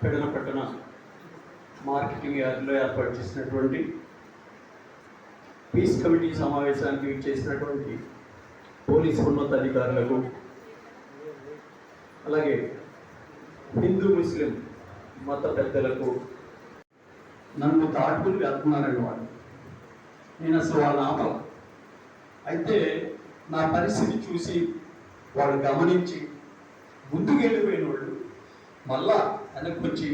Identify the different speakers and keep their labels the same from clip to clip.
Speaker 1: పెడన పట్టణ మార్కెటింగ్ యార్డ్లో ఏర్పాటు చేసినటువంటి పీస్ కమిటీ సమావేశానికి చేసినటువంటి పోలీస్ ఉన్నతాధికారులకు అలాగే హిందూ ముస్లిం మత పెద్దలకు నన్ను దాటుకుని వెళ్తున్నారండి వాళ్ళు. నేను అసలు వాళ్ళని ఆపల అయితే నా పరిస్థితి చూసి వాళ్ళు గమనించి ముందుకు వెళ్ళిపోయిన వాళ్ళు మళ్ళా వెనక్కి వచ్చి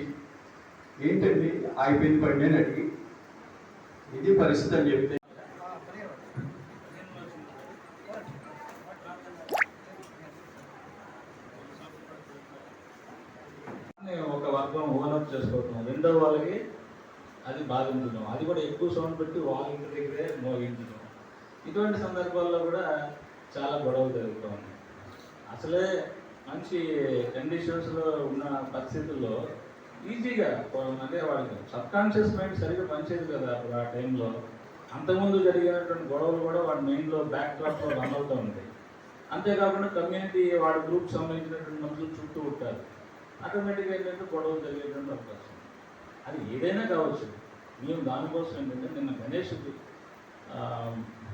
Speaker 1: ఏంటండి? ఆగిపోయింది పండి అని అడిగి ఇది పరిస్థితి అని చెప్తే
Speaker 2: అని ఒక సౌండ్ చేసుకుంటున్నాం రెండో వాళ్ళకి అది బాధించడం అది కూడా ఎక్కువ సౌండ్ పెట్టి వాళ్ళ ఇంటి దగ్గరే మోగించడం ఇటువంటి సందర్భాల్లో కూడా చాలా గొడవలు జరుగుతూ ఉన్నాయి. అసలే మంచి కండిషన్స్లో ఉన్న పరిస్థితుల్లో ఈజీగా వాళ్ళని అంటే వాళ్ళకి సబ్ కాన్షియస్ మైండ్ సరిగ్గా పనిచేయదు కదా అప్పుడు ఆ టైంలో. అంతకుముందు జరిగినటువంటి గొడవలు కూడా వాడి మైండ్లో బ్యాక్ డ్రాప్లో రన్ అవుతూ ఉంటాయి. అంతేకాకుండా కమ్యూనిటీ వాడి గ్రూప్ సంబంధించినటువంటి మనుషులు చుట్టూ ఉంటారు. ఆటోమేటిక్గా ఏంటంటే గొడవలు జరిగేటువంటి అవకాశం. అది ఏదైనా కావచ్చు. మేము దానికోసం ఏంటంటే నిన్న గణేష్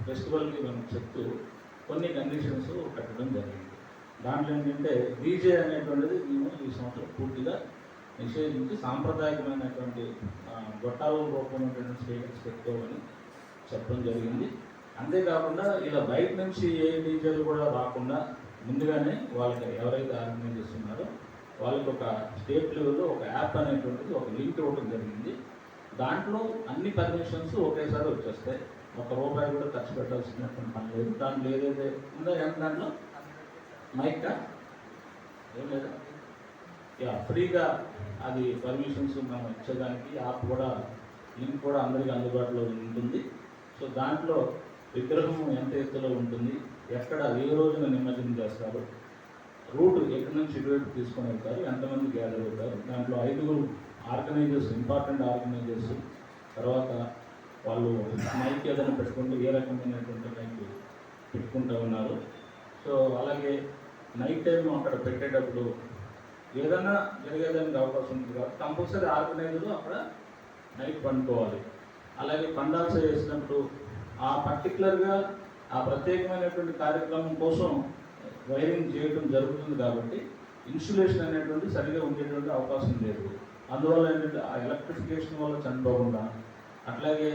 Speaker 2: ఫెస్టివల్కి మనం చెప్తూ కొన్ని కండిషన్స్ పెట్టడం జరిగింది. దాంట్లో ఏంటంటే డీజే అనేటువంటిది మేము ఈ సంవత్సరం పూర్తిగా నిషేధించి సాంప్రదాయకమైనటువంటి గొట్టాల రూపంలో స్టేటస్ పెట్టుకోమని చెప్పడం జరిగింది. అంతేకాకుండా ఇలా బయట నుంచి ఏ డీజేలు కూడా రాకుండా ముందుగానే వాళ్ళకి ఎవరైతే ఆర్గనైజ్ చేస్తున్నారో వాళ్ళకి ఒక స్టేట్ లెవెల్లో ఒక యాప్ అనేటువంటిది ఒక లింక్ ఇవ్వడం జరిగింది. దాంట్లో అన్ని పర్మిషన్స్ ఒకేసారి వచ్చేస్తాయి. ఒక రూపాయి కూడా ఖర్చు పెట్టాల్సినటువంటి పని లేదు. దాంట్లో ఏదైతే ఉందో ఎంత దాంట్లో? మైక్? ఏం లేదా? యా ఫ్రీగా అది పర్మిషన్స్ మనం ఇచ్చేదానికి యాప్ కూడా లింక్ కూడా అందరికీ అందుబాటులో ఉంటుంది. సో దాంట్లో విగ్రహం ఎంత ఎత్తులో ఉంటుంది? ఎక్కడ ఏ రోజున నిమజ్జనం చేస్తారు? రూట్ ఎక్కడి నుంచి ఇటువైపు తీసుకొని వెళ్తారు ఎంతమంది గ్యాదర్ అవుతారు. దాంట్లో ఐదుగురు ఆర్గనైజర్స్ ఇంపార్టెంట్ ఆర్గనైజర్స్. తర్వాత వాళ్ళు మైక్ ఏదైనా పెట్టుకుంటూ ఏ రకమైనటువంటి మైక్ పెట్టుకుంటూ ఉన్నారు. సో అలాగే నైట్ టైం అక్కడ పెట్టేటప్పుడు ఏదైనా జరిగేదానికి అవకాశం ఉంది కాబట్టి కంపల్సరీ ఆర్గనైజర్ అక్కడ నైట్ పండుకోవాలి. అలాగే పండాల్సి చేసినప్పుడు ఆ పర్టికులర్గా ఆ ప్రత్యేకమైనటువంటి కార్యక్రమం కోసం వైరింగ్ చేయడం జరుగుతుంది కాబట్టి ఇన్సులేషన్ అనేటువంటి సరిగా ఉండేటువంటి అవకాశం లేదు. అందువల్ల ఏంటంటే ఆ ఎలక్ట్రిఫికేషన్ వల్ల చనిపోకుండా అట్లాగే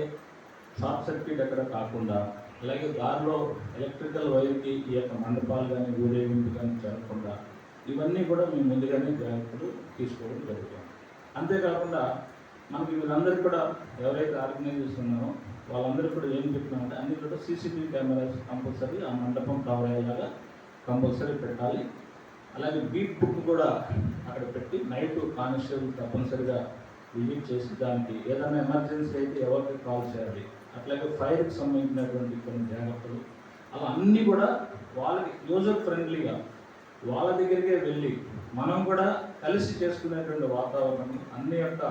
Speaker 2: షార్ట్ సర్క్యూట్ ఎక్కడ కాకుండా అలాగే దారిలో ఎలక్ట్రికల్ వైర్కి ఈ యొక్క మండపాలు కానీ ఊరేగింపు కానీ జరగకుండా ఇవన్నీ కూడా మేము ముందుగానే జాగ్రత్తలు తీసుకోవడం జరుగుతుంది. అంతేకాకుండా మనకి వీళ్ళందరికీ కూడా ఎవరైతే ఆర్గనైజ్ చేస్తున్నారో వాళ్ళందరికీ కూడా ఏం చెప్తున్నామంటే అన్ని కూడా సీసీటీవీ కెమెరాస్ కంపల్సరీ ఆ మండపం కవర్ అయ్యేలాగా కంపల్సరీ పెట్టాలి. అలాగే బీట్ బుక్ కూడా అక్కడ పెట్టి నైట్ కానిస్టేబుల్ తప్పనిసరిగా విజిట్ చేసి దానికి ఏదైనా ఎమర్జెన్సీ అయితే ఎవరికి కాల్ చేయాలి. అట్లాగే ఫైర్కి సంబంధించినటువంటి కొన్ని జాగ్రత్తలు. అలా అన్నీ కూడా వాళ్ళకి యూజర్ ఫ్రెండ్లీగా వాళ్ళ దగ్గరికే వెళ్ళి మనం కూడా కలిసి చేసుకునేటువంటి వాతావరణం అన్ని యొక్క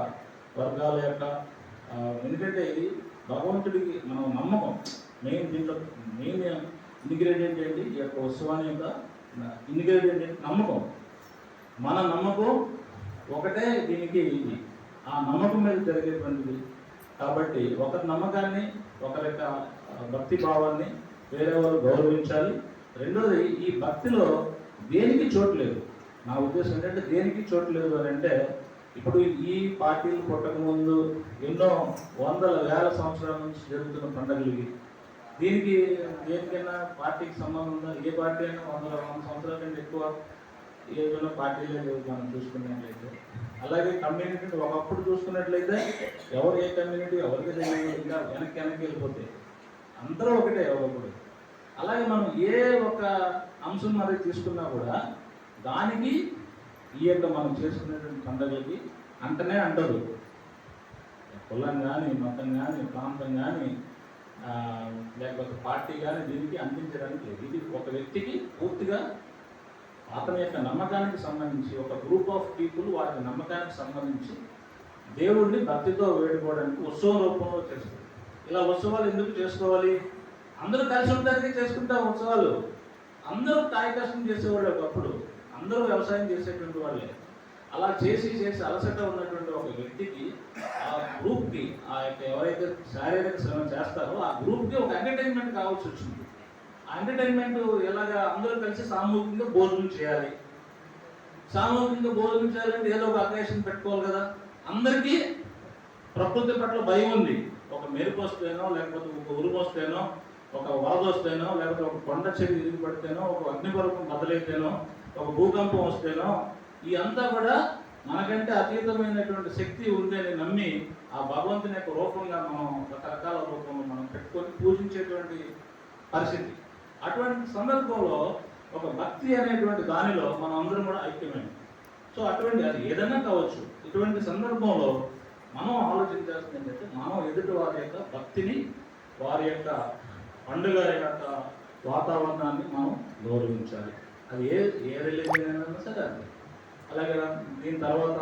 Speaker 2: వర్గాల యొక్క ఎందుకంటే ఇది భగవంతుడికి మనం నమ్మకం. మెయిన్ దీంట్లో మెయిన్ ఇంగ్రీడియంట్ ఏంటి ఈ యొక్క ఉత్సవాన్ని యొక్క ఇంగ్రీడియంట్ ఏంటి నమ్మకం. మన నమ్మకం ఒకటే దీనికి ఇది. ఆ నమ్మకం మీద జరిగేటువంటిది. కాబట్టి ఒకరి నమ్మకాన్ని ఒకరి యొక్క భక్తి భావాన్ని వేరే వారు గౌరవించాలి. రెండోది ఈ భక్తిలో దేనికి చోటు లేదు? నా ఉద్దేశం ఏంటంటే దేనికి చోటు లేదు అని అంటే ఇప్పుడు ఈ పార్టీలు పుట్టక ముందు ఎన్నో వందల వేల సంవత్సరాల నుంచి జరుగుతున్న పండుగలు ఇవి. దీనికి దేనికైనా పార్టీకి సంబంధం ఉందా? ఏ పార్టీ అయినా వందల వంద సంవత్సరాల కంటే ఎక్కువ ఏదైనా పార్టీలే లేవు మనం చూసుకున్నట్లయితే. అలాగే కమ్యూనిటీ ఒకప్పుడు చూసుకున్నట్లయితే ఎవరు ఏ కమ్యూనిటీ ఎవరికి తెలియదు. ఇంకా వెనక్కి వెనక్కి వెళ్ళిపోతాయి. అందరూ ఒకటే ఒకప్పుడు అలాగే మనం ఏ ఒక అంశం మరి తీసుకున్నా కూడా దానికి ఈ యొక్క మనం చేసుకునేటువంటి పండుగలకి అంటనే అంటదు కులం కానీ మతం కానీ ప్రాంతం కానీ లేకపోతే పార్టీ కానీ దీనికి అందించడానికి లేదు. ఇది ఒక వ్యక్తికి పూర్తిగా అతని యొక్క నమ్మకానికి సంబంధించి ఒక గ్రూప్ ఆఫ్ పీపుల్ వారి నమ్మకానికి సంబంధించి దేవుడిని భక్తితో వేడుకోవడానికి ఉత్సవ రూపంలో చేస్తుంది ఇలా ఉత్సవాలు ఎందుకు చేసుకోవాలి? అందరూ కలిసి ఉండడానికి చేసుకుంటాం ఉత్సవాలు. అందరూ తాయి కష్టం చేసేవాళ్ళు ఒకప్పుడు. అందరూ వ్యవసాయం చేసేటువంటి వాళ్ళే. అలా చేసి చేసి అలసట ఉన్నటువంటి ఒక వ్యక్తికి ఆ గ్రూప్కి ఆ యొక్క ఎవరైతే శారీరక శ్రమ చేస్తారో ఆ గ్రూప్కి ఒక ఎంటర్టైన్మెంట్ కావాల్సి వచ్చింది. ఆ ఎంటర్టైన్మెంట్ ఎలాగా అందరూ కలిసి సామూహికంగా భోజనం చేయాలి. సామూహికంగా భోజనం చేయాలంటే ఏదో ఒక అకేషన్ పెట్టుకోవాలి కదా. అందరికీ ప్రకృతి పట్ల భయం ఉంది. ఒక మెరుపు వస్తేనో లేకపోతే ఒక ఉరుము వస్తేనో ఒక వరద వస్తేనో లేకపోతే ఒక కొండ చెవి ఇరిగి పడితేనో ఒక అగ్నిపర్వతం బదలైతేనో ఒక భూకంపం వస్తేనో ఈ అంతా కూడా మనకంటే అతీతమైనటువంటి శక్తి ఉందని నమ్మి ఆ భగవంతుని యొక్క రూపంగా మనం రకరకాల రూపంలో మనం పెట్టుకొని పూజించేటువంటి పరిస్థితి. అటువంటి సందర్భంలో ఒక భక్తి అనేటువంటి దానిలో మనం అందరం కూడా ఐక్యమైంది సో అటువంటి అది ఏదైనా కావచ్చు. ఇటువంటి సందర్భంలో మనం ఆలోచించాల్సింది ఏంటంటే మనం ఎదుటి వారి యొక్క భక్తిని వారి యొక్క పండుగ యొక్క వాతావరణాన్ని మనం గౌరవించాలి. అది ఏ ఏ రిలీజన్ అయినా సరే అది. అలాగే దీని తర్వాత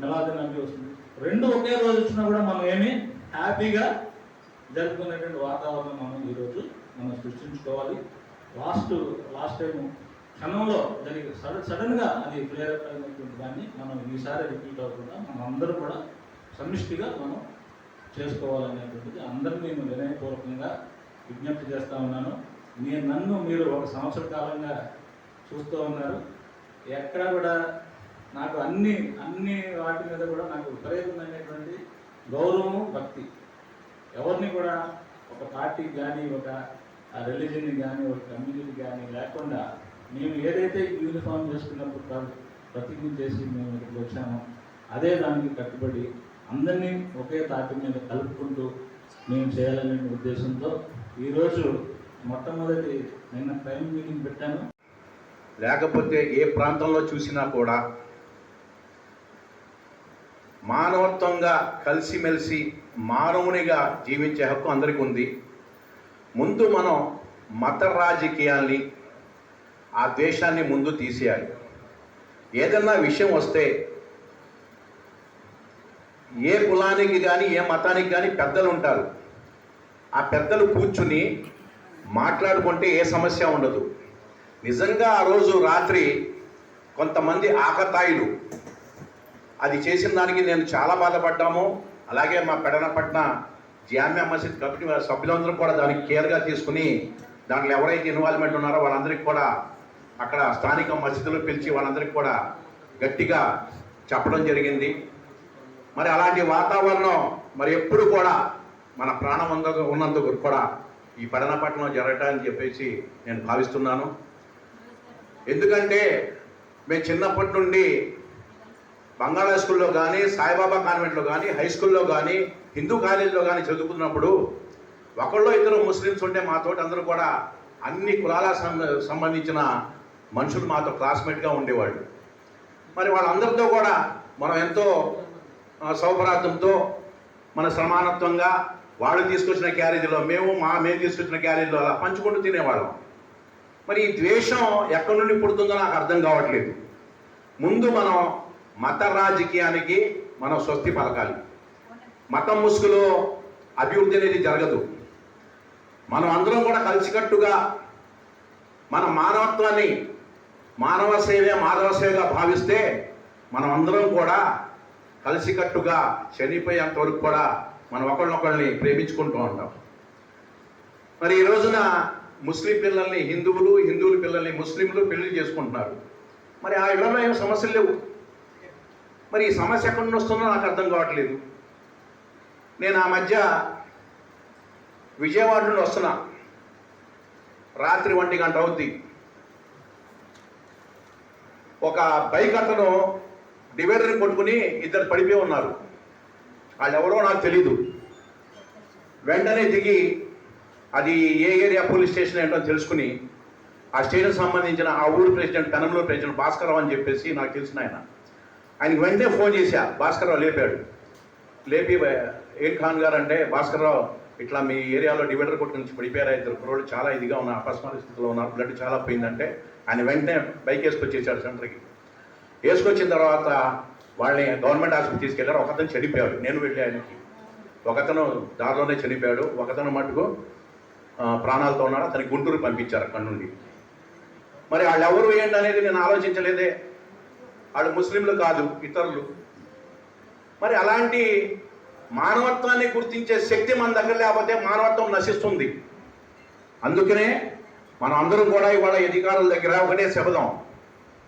Speaker 2: మిలాది నబీ వస్తుంది. రెండు ఒకే రోజు వచ్చినా కూడా మనం ఏమి హ్యాపీగా జరుపుకునేటువంటి వాతావరణం మనం ఈరోజు మనం సృష్టించుకోవాలి. లాస్ట్ లాస్ట్ టైం క్షణంలో జరిగి సడన్ సడన్గా అది ప్రేరణ దాన్ని మనం ఈసారి రిపీట్ అవ్వకుండా మనం అందరూ కూడా సమిష్టిగా మనం చేసుకోవాలనేటువంటిది అందరినీ నేను వినయపూర్వకంగా విజ్ఞప్తి చేస్తూ ఉన్నాను. నేను నన్ను మీరు ఒక సంవత్సర కాలంగా చూస్తూ ఉన్నారు. ఎక్కడ కూడా నాకు అన్ని అన్ని వాటి మీద కూడా నాకు విపరీతమైనటువంటి గౌరవము భక్తి. ఎవరిని కూడా ఒక పార్టీకి కానీ ఒక రిలీజన్కి కానీ ఒక కమ్యూనిటీ కానీ లేకుండా మేము ఏదైతే యూనిఫామ్ చేసుకున్నప్పుడు ప్రతిజ్ఞ చేసి మేము ఇక్కడికి వచ్చామో అదే దానికి కట్టుబడి అందరినీ ఒకే తాటి మీద కలుపుకుంటూ మేము చేయాలనే ఉద్దేశంతో ఈరోజు మొట్టమొదటి నిన్న టైం మీటింగ్ పెట్టాను.
Speaker 3: లేకపోతే ఏ ప్రాంతంలో చూసినా కూడా మానవత్వంగా కలిసిమెలిసి మానవునిగా జీవించే హక్కు అందరికీ ఉంది ముందు మనం మత రాజకీయాల్ని ఆ ద్వేషాన్ని ముందు తీసేయాలి. ఏదన్నా విషయం వస్తే ఏ కులానికి కానీ ఏ మతానికి కానీ పెద్దలు ఉంటారు. ఆ పెద్దలు కూర్చుని మాట్లాడుకుంటే ఏ సమస్య ఉండదు. నిజంగా ఆ రోజు రాత్రి కొంతమంది ఆకతాయిలు అది చేసిన దానికి నేను చాలా బాధపడ్డాము. అలాగే మా పెడనపట్న జామ్యా మసీద్ కమిటీ సభ్యులందరూ కూడా దానికి కేర్గా తీసుకుని దాంట్లో ఎవరైతే ఇన్వాల్వ్మెంట్ ఉన్నారో వాళ్ళందరికీ కూడా అక్కడ స్థానిక మసీదులో పిలిచి వాళ్ళందరికీ కూడా గట్టిగా చెప్పడం జరిగింది. మరి అలాంటి వాతావరణం మరి ఎప్పుడు కూడా మన ప్రాణం అందరూ ఉన్నందుకు కూడా ఈ పట్టణం జరగటాన్ని చెప్పేసి నేను భావిస్తున్నాను. ఎందుకంటే మేము చిన్నప్పటి నుండి బంగాళా స్కూల్లో కానీ సాయిబాబా కాన్వెంట్లో కానీ హై స్కూల్లో కానీ హిందూ కాలేజీలో కానీ చదువుకున్నప్పుడు ఒకళ్ళు ఇద్దరు ముస్లిమ్స్ ఉంటే మాతోటి అందరూ కూడా అన్ని కులాల సం- సంబంధించిన మనుషులు మాతో క్లాస్మేట్గా ఉండేవాళ్ళు. మరి వాళ్ళందరితో కూడా మనం ఎంతో ఆ, సౌభరాతంతో మన సమానత్వంగా వాళ్ళు తీసుకొచ్చిన క్యారేజీలో మేము మా మేము తీసుకొచ్చిన క్యారేజీలో అలా పంచుకుంటూ తినేవాళ్ళం. మరి ఈ ద్వేషం ఎక్కడి నుండి పుడుతుందో నాకు అర్థం కావట్లేదు. ముందు మనం మత రాజకీయానికి మనం స్వస్తి పలకాలి. మతం ముసుగులో అభివృద్ధి అనేది జరగదు. మనం అందరం కూడా కలిసికట్టుగా మన మానవత్వాన్ని మానవ సేవే మాధవ సేవగా భావిస్తే మనం అందరం కూడా కలిసికట్టుగా చనిపోయేంత వరకు కూడా మనం ఒకళ్ళొకళ్ళని ప్రేమించుకుంటూ ఉంటాం. మరి ఈ రోజున ముస్లిం పిల్లల్ని హిందువులు హిందువుల పిల్లల్ని ముస్లింలు పెళ్ళి చేసుకుంటున్నారు. మరి ఆ ఇళ్ళలో ఏం సమస్యలు లేవు. మరి ఈ సమస్య ఎక్కడి నుండి వస్తుందో నాకు అర్థం కావట్లేదు. నేను ఆ మధ్య విజయవాడ నుండి వస్తున్నా. రాత్రి ఒంటి గంట అవుద్ది. ఒక బైక్ అతను డివైడర్ని కొట్టుకుని ఇద్దరు పడిపోయి ఉన్నారు. వాళ్ళు ఎవరో నాకు తెలీదు. వెంటనే దిగి అది ఏ ఏరియా పోలీస్ స్టేషన్ ఏంటో తెలుసుకుని ఆ స్టేషన్ సంబంధించిన ఆ ఊరు ప్రెసిడెంట్ పెనంలో ప్రెసిడెంట్ భాస్కర్రావు అని చెప్పేసి నాకు తెలిసిన ఆయన ఆయనకి వెంటనే ఫోన్ చేశా భాస్కర్రావు లేపాడు. లేపి ఏ ఖాన్ గారు అంటే భాస్కర్రావు ఇట్లా మీ ఏరియాలో డివైడర్ కొట్టు నుంచి పడిపోయారా ఇద్దరు కుర్రోళ్ళు? చాలా ఇదిగా ఉన్నారు అపస్మార స్థితిలో ఉన్నారు బ్లడ్ చాలా పోయిందంటే ఆయన వెంటనే బైక్ వేసుకొచ్చేసాడు సెంటర్కి. వేసుకొచ్చిన తర్వాత వాళ్ళని గవర్నమెంట్ హాస్పిటల్ తీసుకెళ్ళారు ఒకతను చనిపోయాడు. నేను వెళ్ళి ఆయనకి. ఒకతను దారిలోనే చనిపోయాడు ఒకతను మటుకు ప్రాణాలతో ఉన్నాడు అతని గుంటూరు పంపించారు అక్కడి నుండి. మరి వాళ్ళు ఎవరు ఏంటి అనేది నేను ఆలోచించలేదే. వాళ్ళు ముస్లింలు కాదు ఇతరులు. మరి అలాంటి మానవత్వాన్ని గుర్తించే శక్తి మన దగ్గర లేకపోతే మానవత్వం నశిస్తుంది. అందుకనే మనం అందరం కూడా ఇవాళ అధికారుల దగ్గర ఒకటే శబదం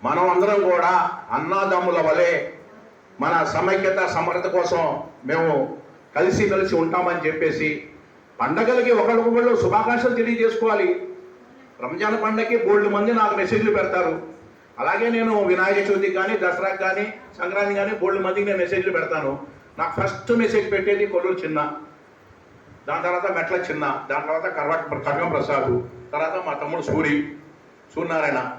Speaker 3: మనం అందరం కూడా అన్నాదమ్ముల వలె మన సమైక్యత సమర్థత కోసం మేము కలిసి కలిసి ఉంటామని చెప్పేసి పండగలకి ఒకరికొకళ్ళు శుభాకాంక్షలు తెలియజేసుకోవాలి. రంజాన్ పండగకి బోల్డ్ మంది నాకు మెసేజ్లు పెడతారు. అలాగే నేను వినాయక చవితికి కానీ దసరాకి కానీ సంక్రాంతి కానీ బోల్డ్ మందికి నేను మెసేజ్లు పెడతాను. నాకు ఫస్ట్ మెసేజ్ పెట్టేది కొల్లూరు చిన్న. దాని తర్వాత మెట్ల చిన్న. దాని తర్వాత కర్వ కర్గం ప్రసాద్ తర్వాత మా తమ్ముడు సూరి. సూర్యనారాయణ.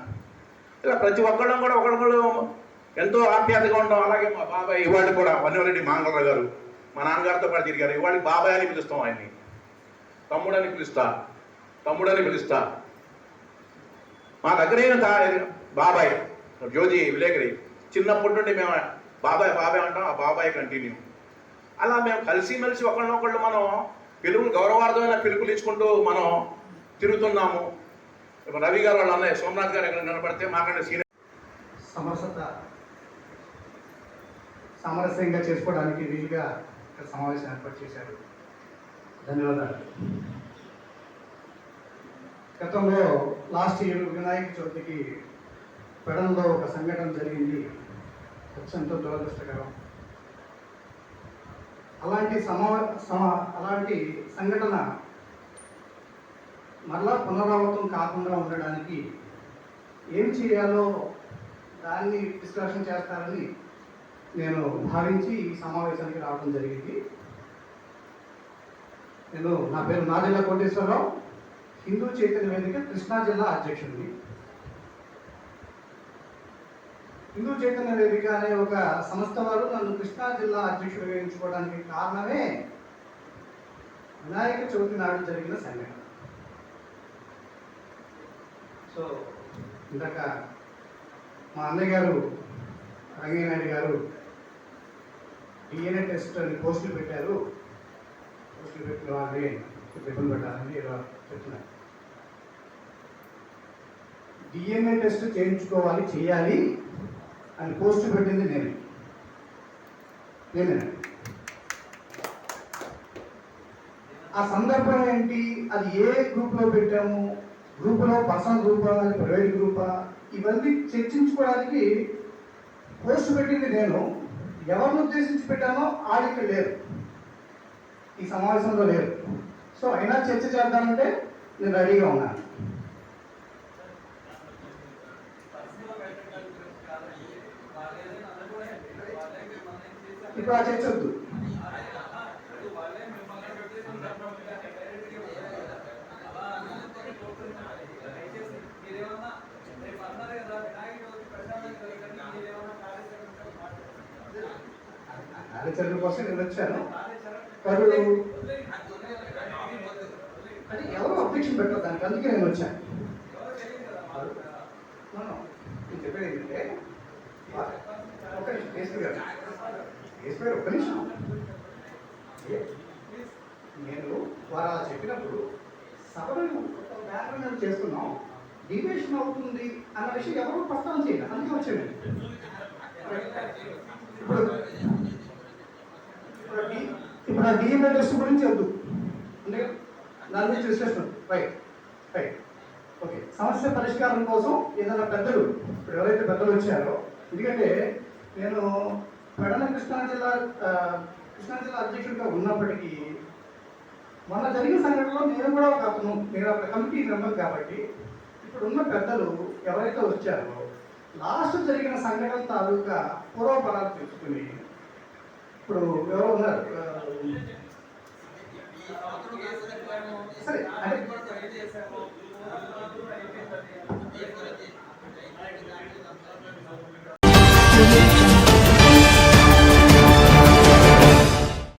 Speaker 3: ఇలా ప్రతి ఒక్కళ్ళం కూడా ఒకళ్ళొకళ్ళు ఎంతో ఆప్యాయతగా ఉంటాం. అలాగే మా బాబాయ్ ఇవాళ కూడా వన్యరెడ్డి మాంగళరావు గారు. మా నాన్నగారితో పాటు తిరిగారు. ఇవాళ బాబాయ్ అని పిలుస్తాం ఆయన్ని. తమ్ముడని పిలుస్తా. తమ్ముడని పిలుస్తా. మా దగ్గరైన బాబాయ్ జ్యోతి విలేకరి. చిన్నప్పటి నుండి మేము బాబాయ్ బాబాయ్ అంటాం ఆ బాబాయ్ కంటిన్యూ. అలా మేము కలిసి మెలిసి ఒకళ్ళనొకళ్ళు మనం పిలుపులు గౌరవార్థమైన పిలుపులు ఇచ్చుకుంటూ మనం తిరుగుతున్నాము. ఇప్పుడు రవి గారు వాళ్ళ అన్నయ్య సోమనాథ్ గారు ఎక్కడ నిలబడితే మాకంటే సీనియర్.
Speaker 4: సమరసత సామరస్యంగా చేసుకోవడానికి వీలుగా ఇక్కడ సమావేశం ఏర్పాటు చేశారు. ధన్యవాదాలు. గతంలో లాస్ట్ ఇయర్ వినాయక చవితికి పెడల్లో ఒక సంఘటన జరిగింది. అత్యంత దురదృష్టకరం. అలాంటి సమా సమ అలాంటి సంఘటన మరలా పునరావృతం కాకుండా ఉండడానికి ఏం చేయాలో దాన్ని డిస్కషన్ చేస్తారని నేను భావించి ఈ సమావేశానికి రావడం జరిగింది. నేను నా పేరు నాదెల్ల కోటేశ్వరరావు హిందూ చైతన్య వేదిక కృష్ణా జిల్లా అధ్యక్షుడిని. హిందూ చైతన్య వేదిక అనే ఒక సంస్థ వారు నన్ను కృష్ణా జిల్లా అధ్యక్షుడు వేయించుకోవడానికి కారణమే వినాయక చవితి నాడు జరిగిన సంఘటన. సో ఇందాక మా అన్నయ్య గారు రంగయ్యనాయుడు గారు డిఎన్ఏ టెస్ట్ అని పోస్టులు పెట్టారు. పోస్టులు పెట్టిన వాళ్ళని ఇబ్బంది పెట్టాలని ఇలా చెప్తున్నారు. డిఎన్ఏ టెస్ట్ చేయించుకోవాలి చేయాలి. అని పోస్ట్ పెట్టింది నేను. నేనే. ఆ సందర్భం ఏంటి? అది ఏ గ్రూప్లో పెట్టాము? గ్రూపులో పర్సనల్ గ్రూపా? అది ప్రైవేట్ గ్రూపా? ఇవన్నీ చర్చించుకోవడానికి పోస్ట్ పెట్టింది నేను. ఎవరిని ఉద్దేశించి పెట్టానో ఆడికి లేరు. ఈ సమావేశంలో లేరు. సో అయినా చర్చ చేద్దామంటే నేను రెడీగా ఉన్నాను. ఇప్పుడు ఆ చర్చ వద్దు. కార్యాచరణ కోసం నేను వచ్చాను. వారు అంటే ఎవరు అప్లికేషన్ పెట్టారు? దానికి అందుకే నేను వచ్చాను No, no. నేను చెప్పేది ఏంటంటే వా- ఒక్క నిమిషం కేసు గారు చెప్పారు ఒక్క నిమిషం. నేను వారు అలా చెప్పినప్పుడు సభను వ్యాకరణం చేస్తున్నాం డివేషన్ అవుతుంది అన్న విషయం ఎవరు ప్రస్తావన చేయాలి అందుకే వచ్చాను. ఇప్పుడు ఇప్పుడు డి- ఆ డిఎంఏ టెస్ట్ గురించి వద్దు. అందుకే దాని గురించి డిస్కషన్ రైట్ రైట్ ఓకే సమస్య పరిష్కారం కోసం ఏదైనా పెద్దలు ఇప్పుడు ఎవరైతే పెద్దలు వచ్చారో ఎందుకంటే నేను పెడన కృష్ణా జిల్లా కృష్ణా జిల్లా అధ్యక్షుడిగా ఉన్నప్పటికీ మొన్న జరిగిన సంఘటనలో నేను కూడా ఒక అతను నేను ఒక కమిటీ మెంబర్ కాబట్టి ఇప్పుడు ఉన్న పెద్దలు ఎవరైతే వచ్చారో లాస్ట్ జరిగిన సంఘటన తాలూకా పూర్వపరాలు తెలుసుకుని ఇప్పుడు ఎవరో ఉన్నారు? సరే అంటే